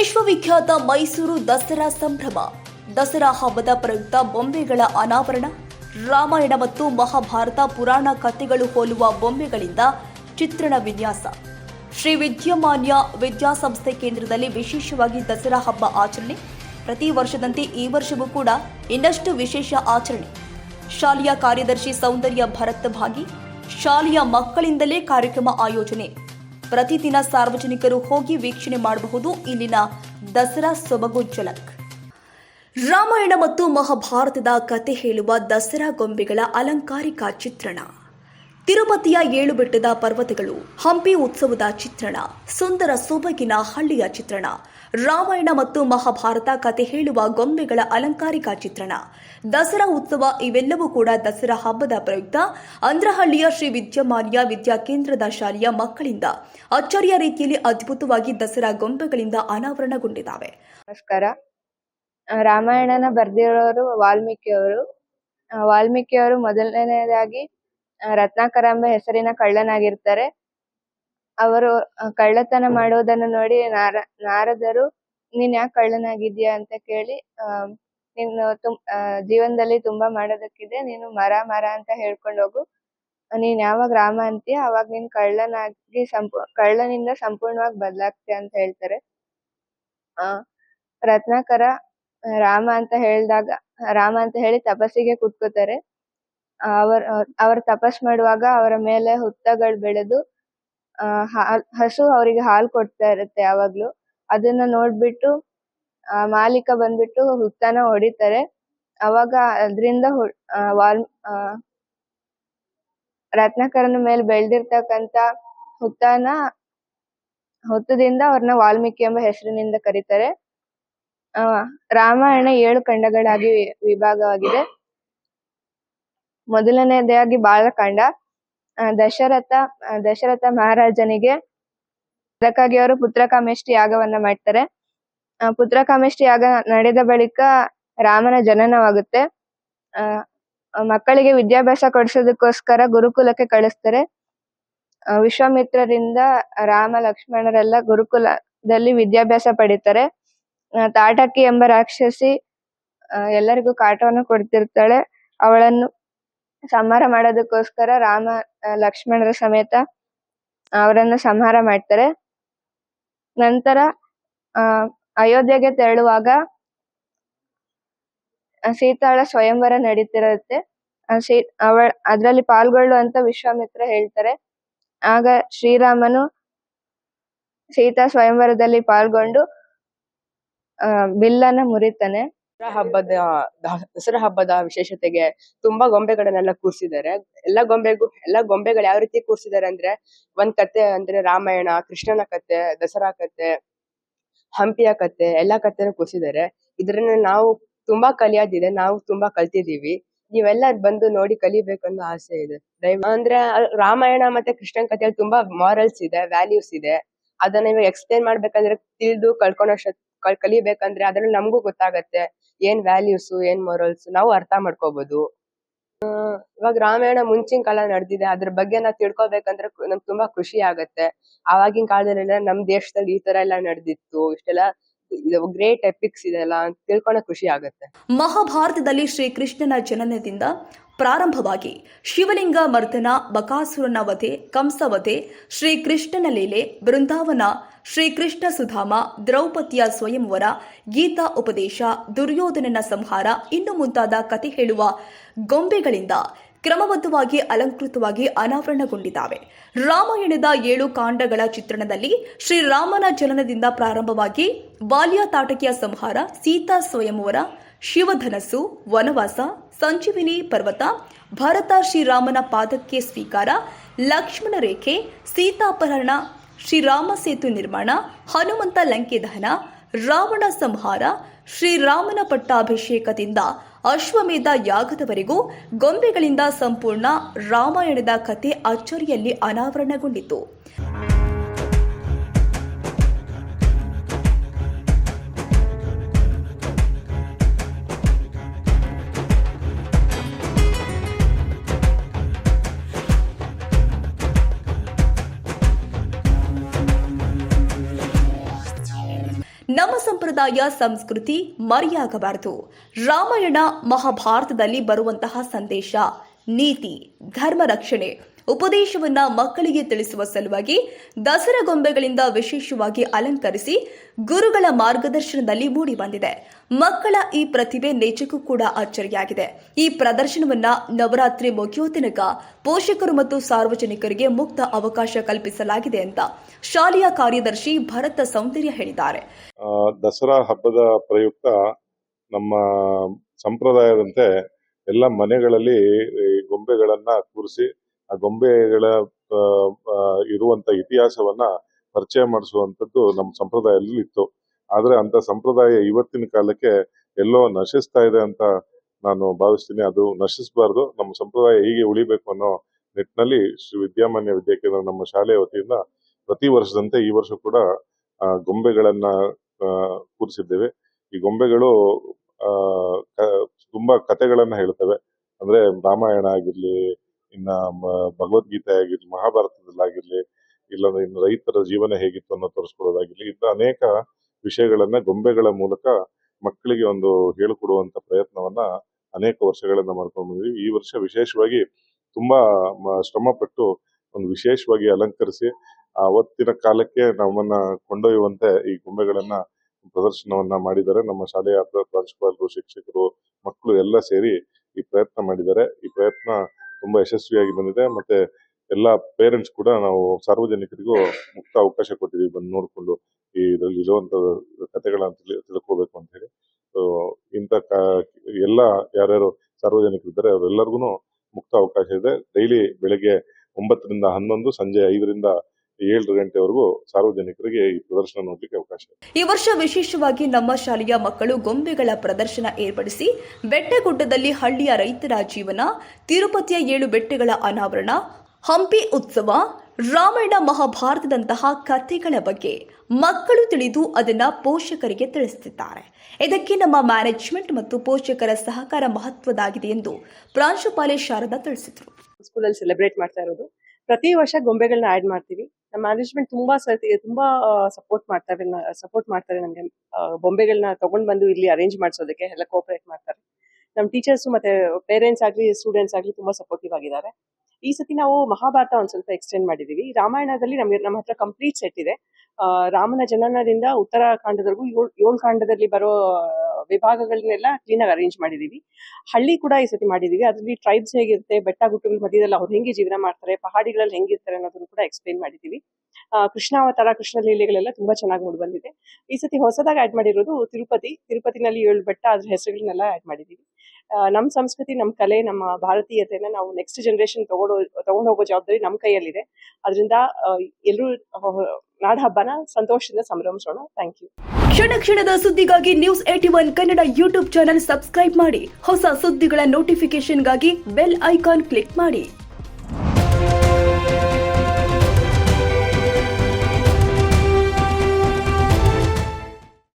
ವಿಶ್ವವಿಖ್ಯಾತ ಮೈಸೂರು ದಸರಾ ಸಂಭ್ರಮ. ದಸರಾ ಹಬ್ಬದ ಪ್ರಯುಕ್ತ ಬೊಂಬೆಗಳ ಅನಾವರಣ, ರಾಮಾಯಣ ಮತ್ತು ಮಹಾಭಾರತ ಪುರಾಣ ಕಥೆಗಳು ಹೋಲುವ ಬೊಂಬೆಗಳಿಂದ ಚಿತ್ರಣ ವಿನ್ಯಾಸ. ಶ್ರೀ ವಿದ್ಯಮಾನ್ಯ ವಿದ್ಯಾಸಂಸ್ಥೆ ಕೇಂದ್ರದಲ್ಲಿ ವಿಶೇಷವಾಗಿ ದಸರಾ ಹಬ್ಬ ಆಚರಣೆ. ಪ್ರತಿ ವರ್ಷದಂತೆ ಈ ವರ್ಷವೂ ಕೂಡ ಇನ್ನಷ್ಟು ವಿಶೇಷ ಆಚರಣೆ. ಶಾಲೆಯ ಕಾರ್ಯದರ್ಶಿ ಸೌಂದರ್ಯ ಭರತ್ ಭಾಗಿ, ಶಾಲೆಯ ಮಕ್ಕಳಿಂದಲೇ ಕಾರ್ಯಕ್ರಮ ಆಯೋಜನೆ. ಪ್ರತಿದಿನ ಸಾರ್ವಜನಿಕರು ಹೋಗಿ ವೀಕ್ಷಣೆ ಮಾಡಬಹುದು ಇಲ್ಲಿನ ದಸರಾ ಸೊಬಗು ಝಲಕ್ ರಾಮಾಯಣ ಮತ್ತು ಮಹಾಭಾರತದ ಕತೆ ಹೇಳುವ ದಸರಾ ಗೊಂಬೆಗಳ ಅಲಂಕಾರಿಕ ಚಿತ್ರಣ. ತಿರುಪತಿಯ ಏಳು ಬೆಟ್ಟದ ಪರ್ವತಗಳು ಹಂಪಿ ಉತ್ಸವದ ಚಿತ್ರಣ ಸುಂದರ ಸೊಬಗಿನ ಹಳ್ಳಿಯ ಚಿತ್ರಣ ರಾಮಾಯಣ ಮತ್ತು ಮಹಾಭಾರತ ಕತೆ ಹೇಳುವ ಗೊಂಬೆಗಳ ಅಲಂಕಾರಿಕ ಚಿತ್ರಣ ದಸರಾ ಉತ್ಸವ ಇವೆಲ್ಲವೂ ಕೂಡ ದಸರಾ ಹಬ್ಬದ ಪ್ರಯುಕ್ತ. ಅಂದ್ರಹಳ್ಳಿಯ ಶ್ರೀ ವಿದ್ಯಮಾನ್ಯ ವಿದ್ಯಾಕೇಂದ್ರದ ಶಾಲೆಯ ಮಕ್ಕಳಿಂದ ಅಚ್ಚರಿಯ ರೀತಿಯಲ್ಲಿ ಅದ್ಭುತವಾಗಿ ದಸರಾ ಗೊಂಬೆಗಳಿಂದ ಅನಾವರಣಗೊಂಡಿದ್ದಾವೆ. ನಮಸ್ಕಾರ. ರಾಮಾಯಣನ ಬರೆದಿರೋರು ವಾಲ್ಮೀಕಿಯವರು. ವಾಲ್ಮೀಕಿಯವರು ಮೊದಲನೇದಾಗಿ ಆ, ರತ್ನಾಕರ ಎಂಬ ಹೆಸರಿನ ಕಳ್ಳನಾಗಿರ್ತಾರೆ. ಅವರು ಕಳ್ಳತನ ಮಾಡೋದನ್ನು ನೋಡಿ ನಾರ ನಾರದರು ನೀನ್ ಯಾಕೆ ಕಳ್ಳನಾಗಿದ್ಯಾ ಅಂತ ಕೇಳಿ ಆ, ನೀನು ತುಂ ಜೀವನದಲ್ಲಿ ತುಂಬಾ ಮಾಡೋದಕ್ಕಿದೆ. ನೀನು ಮರ ಮರ ಅಂತ ಹೇಳ್ಕೊಂಡು ಹೋಗು. ನೀನ್ ಯಾವಾಗ ರಾಮ ಅಂತೀಯ ಅವಾಗ ನೀನ್ ಕಳ್ಳನಾಗಿ ಸಂಪೂ ಕಳ್ಳನಿಂದ ಸಂಪೂರ್ಣವಾಗಿ ಬದಲಾಗ್ತೀಯ ಅಂತ ಹೇಳ್ತಾರೆ. ಆ ರತ್ನಾಕರ ರಾಮ ಅಂತ ಹೇಳಿದಾಗ ರಾಮ ಅಂತ ಹೇಳಿ ತಪಸ್ಸಿಗೆ ಕೂತ್ಕೋತಾರೆ. ಅವರ ಅವರ ತಪಸ್ ಮಾಡುವಾಗ ಅವರ ಮೇಲೆ ಹುತ್ತಗಳು ಬೆಳೆದು ಹಸು ಅವರಿಗೆ ಹಾಲು ಕೊಡ್ತಾ ಇರುತ್ತೆ ಯಾವಾಗ್ಲೂ. ಅದನ್ನ ನೋಡ್ಬಿಟ್ಟು, ಆ, ಮಾಲೀಕ ಬಂದ್ಬಿಟ್ಟು ಹುತ್ತನ ಹೊಡಿತಾರೆ. ಅವಾಗ ಅದ್ರಿಂದ ವಾಲ್ ರತ್ನಾಕರನ ಮೇಲೆ ಬೆಳೆದಿರ್ತಕ್ಕಂತ ಹುತ್ತನ, ಹುತ್ತದಿಂದ ಅವ್ರನ್ನ ವಾಲ್ಮೀಕಿ ಎಂಬ ಹೆಸರಿನಿಂದ ಕರೀತಾರೆ. ಆ, ರಾಮಾಯಣ ಏಳು ಖಂಡಗಳಾಗಿ ವಿಭಾಗವಾಗಿದೆ. ಮೊದಲನೇದಾಗಿ ಬಾಲಕಾಂಡ ಕಂಡ ದಶರಥ ದಶರಥ ಮಹಾರಾಜನಿಗೆ ಅದಕ್ಕಾಗಿ ಅವರು ಪುತ್ರಕಾಮೇಷ್ಟಿ ಯಾಗವನ್ನ ಮಾಡ್ತಾರೆ. ಆ, ಪುತ್ರಕಾಮೇಷ್ಟಿ ಯಾಗ ನಡೆದ ಬಳಿಕ ರಾಮನ ಜನನವಾಗುತ್ತೆ. ಮಕ್ಕಳಿಗೆ ವಿದ್ಯಾಭ್ಯಾಸ ಕೊಡಿಸೋದಕ್ಕೋಸ್ಕರ ಗುರುಕುಲಕ್ಕೆ ಕಳಿಸ್ತಾರೆ. ವಿಶ್ವಾಮಿತ್ರರಿಂದ ರಾಮ ಲಕ್ಷ್ಮಣರೆಲ್ಲ ಗುರುಕುಲದಲ್ಲಿ ವಿದ್ಯಾಭ್ಯಾಸ ಪಡಿತಾರೆ. ತಾಟಕಿ ಎಂಬ ರಾಕ್ಷಸಿ ಎಲ್ಲರಿಗೂ ಕಾಟವನ್ನು ಕೊಡ್ತಿರ್ತಾಳೆ. ಅವಳನ್ನು ಸಂಹಾರ ಮಾಡೋದಕ್ಕೋಸ್ಕರ ರಾಮ ಲಕ್ಷ್ಮಣರ ಸಮೇತ ಅವರನ್ನ ಸಂಹಾರ ಮಾಡ್ತಾರೆ. ನಂತರ ಆ ಅಯೋಧ್ಯೆಗೆ ತೆರಳುವಾಗ ಸೀತಾಳ ಸ್ವಯಂವರ ನಡೀತಿರುತ್ತೆ. ಸೀ, ಅವಳ, ಅದ್ರಲ್ಲಿ ಪಾಲ್ಗೊಳ್ಳು ಅಂತ ವಿಶ್ವಾಮಿತ್ರ ಹೇಳ್ತಾರೆ. ಆಗ ಶ್ರೀರಾಮನು ಸೀತಾ ಸ್ವಯಂವರದಲ್ಲಿ ಪಾಲ್ಗೊಂಡು ಬಿಲ್ಲನ್ನ ಮುರಿತಾನೆ. ದಸರಾ ಹಬ್ಬದ ದಸರಾ ಹಬ್ಬದ ವಿಶೇಷತೆಗೆ ತುಂಬಾ ಗೊಂಬೆಗಳನ್ನೆಲ್ಲ ಕೂರ್ಸಿದ್ದಾರೆ. ಎಲ್ಲಾ ಗೊಂಬೆಗೂ, ಎಲ್ಲಾ ಗೊಂಬೆಗಳು ಯಾವ ರೀತಿ ಕೂರ್ಸಿದ್ದಾರೆ ಅಂದ್ರೆ ಒಂದ್ ಕತೆ ಅಂದ್ರೆ ರಾಮಾಯಣ, ಕೃಷ್ಣನ ಕತೆ, ದಸರಾ ಕತೆ, ಹಂಪಿಯ ಕತೆ, ಎಲ್ಲಾ ಕತೆನೂ ಕೂರ್ಸಿದ್ದಾರೆ. ಇದ್ರನ್ನ ನಾವು ತುಂಬಾ ಕಲಿಯೋದಿದೆ, ನಾವು ತುಂಬಾ ಕಲ್ತಿದೀವಿ ನೀವೆಲ್ಲ ಬಂದು ನೋಡಿ ಕಲಿಬೇಕನ್ನೋ ಆಸೆ ಇದೆ. ಅಂದ್ರೆ ರಾಮಾಯಣ ಮತ್ತೆ ಕೃಷ್ಣನ್ ಕಥೆಯಲ್ಲಿ ತುಂಬಾ ಮಾರಲ್ಸ್ ಇದೆ ವ್ಯಾಲ್ಯೂಸ್ ಇದೆ. ಅದನ್ನ ಇವಾಗ ಎಕ್ಸ್ಪ್ಲೇನ್ ಮಾಡ್ಬೇಕಂದ್ರೆ ತಿಳಿದು ಕಳ್ಕೊಳೋ ಕಲಿಬೇಕಂದ್ರೆ ಅದ್ರಲ್ಲಿ ನಮಗೂ ಗೊತ್ತಾಗತ್ತೆ. ಏನ್ ವ್ಯಾಲ್ಯೂಸ್ ಏನ್ ಮೊರಲ್ಸ್ ನಾವು ಅರ್ಥ ಮಾಡ್ಕೋಬಹುದು ಇವಾಗ ರಾಮಾಯಣ ಮುಂಚಿನ ಕಾಲ ನಡೆದಿದೆ. ಅದ್ರ ಬಗ್ಗೆ ನಾವು ತಿಳ್ಕೊಬೇಕಂದ್ರೆ ನಮ್ಗೆ ತುಂಬಾ ಖುಷಿ ಆಗತ್ತೆ. ಆವಾಗಿನ ಕಾಲದಲ್ಲೆಲ್ಲ ನಮ್ ದೇಶದಲ್ಲಿ ಈ ತರ ಎಲ್ಲ ನಡೆದಿತ್ತು. ಇಷ್ಟೆಲ್ಲ ಗ್ರೇಟ್ ಎಪಿಕ್ಸ್ ಇದೆಲ್ಲ ತಿಳ್ಕೊಳಕ್ ಖುಷಿ ಆಗತ್ತೆ. ಮಹಾಭಾರತದಲ್ಲಿ ಶ್ರೀಕೃಷ್ಣನ ಜನನದಿಂದ ಪ್ರಾರಂಭವಾಗಿ ಶಿವಲಿಂಗ ಮರ್ದನ ಬಕಾಸುರನ ವಧೆ ಕಂಸವಧೆ, ಶ್ರೀಕೃಷ್ಣನ ಲೀಲೆ, ಬೃಂದಾವನ, ಶ್ರೀಕೃಷ್ಣ ಸುಧಾಮ, ದ್ರೌಪದಿಯ ಸ್ವಯಂವರ, ಗೀತಾ ಉಪದೇಶ, ದುರ್ಯೋಧನನ ಸಂಹಾರ, ಇನ್ನು ಮುಂತಾದ ಕತೆ ಹೇಳುವ ಗೊಂಬೆಗಳಿಂದ ಕ್ರಮಬದ್ಧವಾಗಿ ಅಲಂಕೃತವಾಗಿ ಅನಾವರಣಗೊಂಡಿದ್ದಾವೆ. ರಾಮಾಯಣದ ಏಳು ಕಾಂಡಗಳ ಚಿತ್ರಣದಲ್ಲಿ ಶ್ರೀರಾಮನ ಜನನದಿಂದ ಪ್ರಾರಂಭವಾಗಿ ಬಾಲ್ಯ ತಾಟಕಿಯ ಸಂಹಾರ, ಸೀತಾ ಸ್ವಯಂವರ ಶಿವಧನಸ್ಸು, ವನವಾಸ, ಸಂಜೀವಿನಿ ಪರ್ವತ, ಭರತ ಶ್ರೀರಾಮನ ಪಾದಕ್ಕೆ ಸ್ವೀಕಾರ, ಲಕ್ಷ್ಮಣ ರೇಖೆ, ಸೀತಾಪಹರಣ, ಶ್ರೀರಾಮ ಸೇತು ನಿರ್ಮಾಣ, ಹನುಮಂತ ಲಂಕೆ ದಹನ, ರಾವಣ ಸಂಹಾರ, ಶ್ರೀರಾಮನ ಪಟ್ಟಾಭಿಷೇಕದಿಂದ ಅಶ್ವಮೇಧ ಯಾಗದವರೆಗೂ ಗೊಂಬೆಗಳಿಂದ ಸಂಪೂರ್ಣ ರಾಮಾಯಣದ ಕಥೆ ಅಚ್ಚರಿಯಲ್ಲಿ ಅನಾವರಣಗೊಂಡಿತು. ಸಂಪ್ರದಾಯ ಸಂಸ್ಕೃತಿ ಮರೆಯಾಗಬಾರದು. ರಾಮಾಯಣ ಮಹಾಭಾರತದಲ್ಲಿ ಬರುವಂತಹ ಸಂದೇಶ, ನೀತಿ, ಧರ್ಮ ರಕ್ಷಣೆ, ಉಪದೇಶವನ್ನ ಮಕ್ಕಳಿಗೆ ತಿಳಿಸುವ ಸಲುವಾಗಿ ದಸರಾ ಗೊಂಬೆಗಳಿಂದ ವಿಶೇಷವಾಗಿ ಅಲಂಕರಿಸಿ ಗುರುಗಳ ಮಾರ್ಗದರ್ಶನದಲ್ಲಿ ಮೂಡಿ ಬಂದಿದೆ ಮಕ್ಕಳ ಈ ಪ್ರತಿಭೆ ನಿಜಕ್ಕೂ ಕೂಡ ಅಚ್ಚರಿಯಾಗಿದೆ. ಈ ಪ್ರದರ್ಶನವನ್ನ ನವರಾತ್ರಿ ಮುಗಿಯೋ ತನಕ ಪೋಷಕರು ಮತ್ತು ಸಾರ್ವಜನಿಕರಿಗೆ ಮುಕ್ತ ಅವಕಾಶ ಕಲ್ಪಿಸಲಾಗಿದೆ ಅಂತ ಶಾಲೆಯ ಕಾರ್ಯದರ್ಶಿ ಭರತ ಸೌಂದರ್ಯ ಹೇಳಿದ್ದಾರೆ. ದಸರಾ ಹಬ್ಬದ ಪ್ರಯುಕ್ತ ನಮ್ಮ ಸಂಪ್ರದಾಯದಂತೆ ಎಲ್ಲ ಮನೆಗಳಲ್ಲಿ ಗೊಂಬೆಗಳನ್ನ ಕೂರಿಸಿ, ಆ ಗೊಂಬೆಗಳ ಇರುವಂತ ಇತಿಹಾಸವನ್ನ ಪರಿಚಯ ಮಾಡಿಸುವಂತದ್ದು ನಮ್ಮ ಸಂಪ್ರದಾಯದಲ್ಲಿ ಇತ್ತು ಆದ್ರೆ ಅಂತ ಸಂಪ್ರದಾಯ ಇವತ್ತಿನ ಕಾಲಕ್ಕೆ ಎಲ್ಲೋ ನಶಿಸ್ತಾ ಇದೆ ಅಂತ ನಾನು ಭಾವಿಸ್ತೀನಿ. ಅದು ನಶಿಸಬಾರ್ದು. ನಮ್ಮ ಸಂಪ್ರದಾಯ ಹೀಗೆ ಉಳಿಬೇಕು ಅನ್ನೋ ನಿಟ್ಟಿನಲ್ಲಿ ಶ್ರೀ ವಿದ್ಯಾಮಾನ್ಯ ವಿದ್ಯಾಕೇಂದ್ರ ನಮ್ಮ ಶಾಲೆಯ ವತಿಯಿಂದ ಪ್ರತಿ ವರ್ಷದಂತೆ ಈ ವರ್ಷ ಕೂಡ ಗೊಂಬೆಗಳನ್ನ ಕೂರಿಸಿದ್ದೇವೆ. ಈ ಗೊಂಬೆಗಳು ತುಂಬಾ ಕಥೆಗಳನ್ನ ಹೇಳ್ತವೆ. ಅಂದ್ರೆ ರಾಮಾಯಣ ಆಗಿರ್ಲಿ, ಇನ್ನ ಭಗವದ್ಗೀತೆ ಆಗಿರ್ಲಿ, ಮಹಾಭಾರತದಲ್ಲಾಗಿರ್ಲಿ, ಇಲ್ಲಾಂದ್ರೆ ಇನ್ನು ರೈತರ ಜೀವನ ಹೇಗಿತ್ತು ಅನ್ನೋ ತೋರಿಸ್ಕೊಡೋದಾಗಿರ್ಲಿ ಇಂಥ ಅನೇಕ ವಿಷಯಗಳನ್ನ ಗೊಂಬೆಗಳ ಮೂಲಕ ಮಕ್ಕಳಿಗೆ ಒಂದು ಹೇಳಿಕೊಡುವಂತ ಪ್ರಯತ್ನವನ್ನ ಅನೇಕ ವರ್ಷಗಳಿಂದ ಮಾಡ್ಕೊಂಡು ಬಂದಿದ್ವಿ. ಈ ವರ್ಷ ವಿಶೇಷವಾಗಿ ತುಂಬಾ ಶ್ರಮ ಪಟ್ಟು ಒಂದು ವಿಶೇಷವಾಗಿ ಅಲಂಕರಿಸಿ ಅವತ್ತಿನ ಕಾಲಕ್ಕೆ ನಮ್ಮನ್ನ ಕೊಂಡೊಯ್ಯುವಂತೆ ಈ ಗೊಂಬೆಗಳನ್ನ ಪ್ರದರ್ಶನವನ್ನ ಮಾಡಿದ್ದಾರೆ. ನಮ್ಮ ಶಾಲೆಯ ಪ್ರ- ಪ್ರಾಂಶುಪಾಲರು, ಶಿಕ್ಷಕರು, ಮಕ್ಕಳು ಎಲ್ಲ ಸೇರಿ ಈ ಪ್ರಯತ್ನ ಮಾಡಿದ್ದಾರೆ. ಈ ಪ್ರಯತ್ನ ತುಂಬಾ ಯಶಸ್ವಿಯಾಗಿ ಬಂದಿದೆ. ಮತ್ತೆ ಎಲ್ಲ ಪೇರೆಂಟ್ಸ್ ಕೂಡ ನಾವು ಸಾರ್ವಜನಿಕರಿಗೂ ಮುಕ್ತ ಅವಕಾಶ ಕೊಟ್ಟಿದ್ದೀವಿ ಬಂದು ನೋಡ್ಕೊಂಡು ಇದರಲ್ಲಿ ಇರುವಂತ ಕಥೆಗಳನ್ನ ತಿಳಿ- ತಿಳ್ಕೊಬೇಕು ಅಂತ ಹೇಳಿ. ಇಂಥ ಎಲ್ಲ ಯಾರ್ಯಾರು ಸಾರ್ವಜನಿಕರಿದ್ದಾರೆ ಅವರೆಲ್ಲರಿಗೂ ಮುಕ್ತ ಅವಕಾಶ ಇದೆ. ಡೈಲಿ ಬೆಳಗ್ಗೆ ಒಂಬತ್ತರಿಂದ ಹನ್ನೊಂದು, ಸಂಜೆ ಐದರಿಂದ ಏಳು ಗಂಟೆವರೆಗೂ ಸಾರ್ವಜನಿಕರಿಗೆ ಈ ಪ್ರದರ್ಶನ ನೋಡಲಿಕ್ಕೆ ಅವಕಾಶ ಈ ವರ್ಷ ವಿಶೇಷವಾಗಿ ನಮ್ಮ ಶಾಲೆಯ ಮಕ್ಕಳು ಗೊಂಬೆಗಳ ಪ್ರದರ್ಶನ ಏರ್ಪಡಿಸಿ, ಬೆಟ್ಟಗುಡ್ಡದಲ್ಲಿ ಹಳ್ಳಿಯ ರೈತರ ಜೀವನ, ತಿರುಪತಿಯ ಏಳು ಬೆಟ್ಟಗಳ ಅನಾವರಣ, ಹಂಪಿ ಉತ್ಸವ ರಾಮಾಯಣ ಮಹಾಭಾರತದಂತಹ ಕಥೆಗಳ ಬಗ್ಗೆ ಮಕ್ಕಳು ತಿಳಿದು ಅದನ್ನ ಪೋಷಕರಿಗೆ ತಿಳಿಸುತ್ತಿದ್ದಾರೆ ಇದಕ್ಕೆ ನಮ್ಮ ಮ್ಯಾನೇಜ್ಮೆಂಟ್ ಮತ್ತು ಪೋಷಕರ ಸಹಕಾರ ಮಹತ್ವದಾಗಿದೆ ಎಂದು ಪ್ರಾಂಶುಪಾಲೆ ಶಾರದಾ ತಿಳಿಸಿದರು. ಸ್ಕೂಲಲ್ಲಿ ಸೆಲೆಬ್ರೇಟ್ ಮಾಡ್ತಾ ಇರೋದು. ಪ್ರತಿ ವರ್ಷ ಗೊಂಬೆಗಳನ್ನ ಆಡ್ ಮಾಡ್ತೀವಿ. ನಮ್ಮ ಮ್ಯಾನೇಜ್ಮೆಂಟ್ ತುಂಬಾ ಸರ್ತಿ ತುಂಬಾ ಸಪೋರ್ಟ್ ಮಾಡ್ತಾರೆ ಸಪೋರ್ಟ್ ಮಾಡ್ತಾರೆ ನಮಗೆ. ಬೊಂಬೆಗಳನ್ನ ತಗೊಂಡ್ ಬಂದು ಇಲ್ಲಿ ಅರೇಂಜ್ ಮಾಡಿಸೋದಕ್ಕೆ ಎಲ್ಲ ಕೋಪರೇಟ್ ಮಾಡ್ತಾರೆ. ನಮ್ಮ ಟೀಚರ್ಸ್ ಮತ್ತೆ ಪೇರೆಂಟ್ಸ್ ಆಗ್ಲಿ ಸ್ಟೂಡೆಂಟ್ಸ್ ಆಗ್ಲಿ ತುಂಬಾ ಸಪೋರ್ಟಿವ್ ಆಗಿದ್ದಾರೆ. ಈ ಸತಿ ನಾವು ಮಹಾಭಾರತ ಒಂದ್ ಸ್ವಲ್ಪ ಎಕ್ಸ್ಟೆಂಡ್ ಮಾಡಿದೀವಿ. ರಾಮಾಯಣದಲ್ಲಿ ನಮ್ಗೆ, ನಮ್ಮ ಹತ್ರ ಕಂಪ್ಲೀಟ್ ಸೆಟ್ ಇದೆ. ರಾಮನ ಜನನದಿಂದ ಉತ್ತರಾಖಂಡದವರೆಗೂ ಏಳು ಏಳು ಕಾಂಡದಲ್ಲಿ ಬರೋ ವಿಭಾಗಗಳನ್ನೆಲ್ಲ ಕ್ಲೀನ್ ಆಗಿ ಅರೇಂಜ್ ಮಾಡಿದೀವಿ. ಹಳ್ಳಿ ಕೂಡ ಈ ಸತಿ ಮಾಡಿದೀವಿ. ಅದರಲ್ಲಿ ಟ್ರೈಬ್ಸ್ ಹೇಗಿರುತ್ತೆ, ಬೆಟ್ಟ ಗುಟ್ಟಗಳ ಮಧ್ಯದಲ್ಲಿ ಅವ್ರು ಹೆಂಗೆ ಜೀವನ ಮಾಡ್ತಾರೆ, ಪಹಾಡಿಗಳಲ್ಲಿ ಹೆಂಗಿರ್ತಾರೆ ಅನ್ನೋದನ್ನು ಕೂಡ ಎಕ್ಸ್ಪ್ಲೈನ್ ಮಾಡಿದೀವಿ. ಕೃಷ್ಣಾವತಾರ ಕೃಷ್ಣ ಲೀಲೆಗಳೆಲ್ಲ ತುಂಬಾ ಚೆನ್ನಾಗಿ ಮೂಡಿ ಬಂದಿದೆ. ಈ ಸತಿ ಹೊಸದಾಗಿ ಆಡ್ ಮಾಡಿರೋದು ತಿರುಪತಿ. ತಿರುಪತಿನಲ್ಲಿ ಏಳು ಬೆಟ್ಟ, ಅದ್ರ ಹೆಸರುಗಳನ್ನೆಲ್ಲ ಆಡ್ ಮಾಡಿದೀವಿ. ನಮ್ಮ ಸಂಸ್ಕೃತಿ ನಮ್ಮ ಕಲೆ, ನಮ್ಮ ಭಾರತೀಯತೆನ ನಾವು ನೆಕ್ಸ್ಟ್ ಜನರೇಷನ್ ತಗೊಂಡು ತಗೊಂಡು ಹೋಗೋ ಜವಾಬ್ದಾರಿ ನಮ್ಮ ಕೈಯಲ್ಲಿದೆ. ಅದರಿಂದ ಎಲ್ಲರೂ ನಾಡಹಬ್ಬನ ಸಂತೋಷದಿಂದ ಸಂಭ್ರಮಿಸೋಣ. ಥ್ಯಾಂಕ್ ಯು ಕ್ಷಣ ಕ್ಷಣದ ಸುದ್ದಿಗಾಗಿ news eighty one Kannada YouTube channel subscribe ಮಾಡಿ. ಹೊಸ ಸುದ್ದಿಗಳ ನೋಟಿಫಿಕೇಶನ್ಗಾಗಿ ಬೆಲ್ ಐಕಾನ್ ಕ್ಲಿಕ್ ಮಾಡಿ.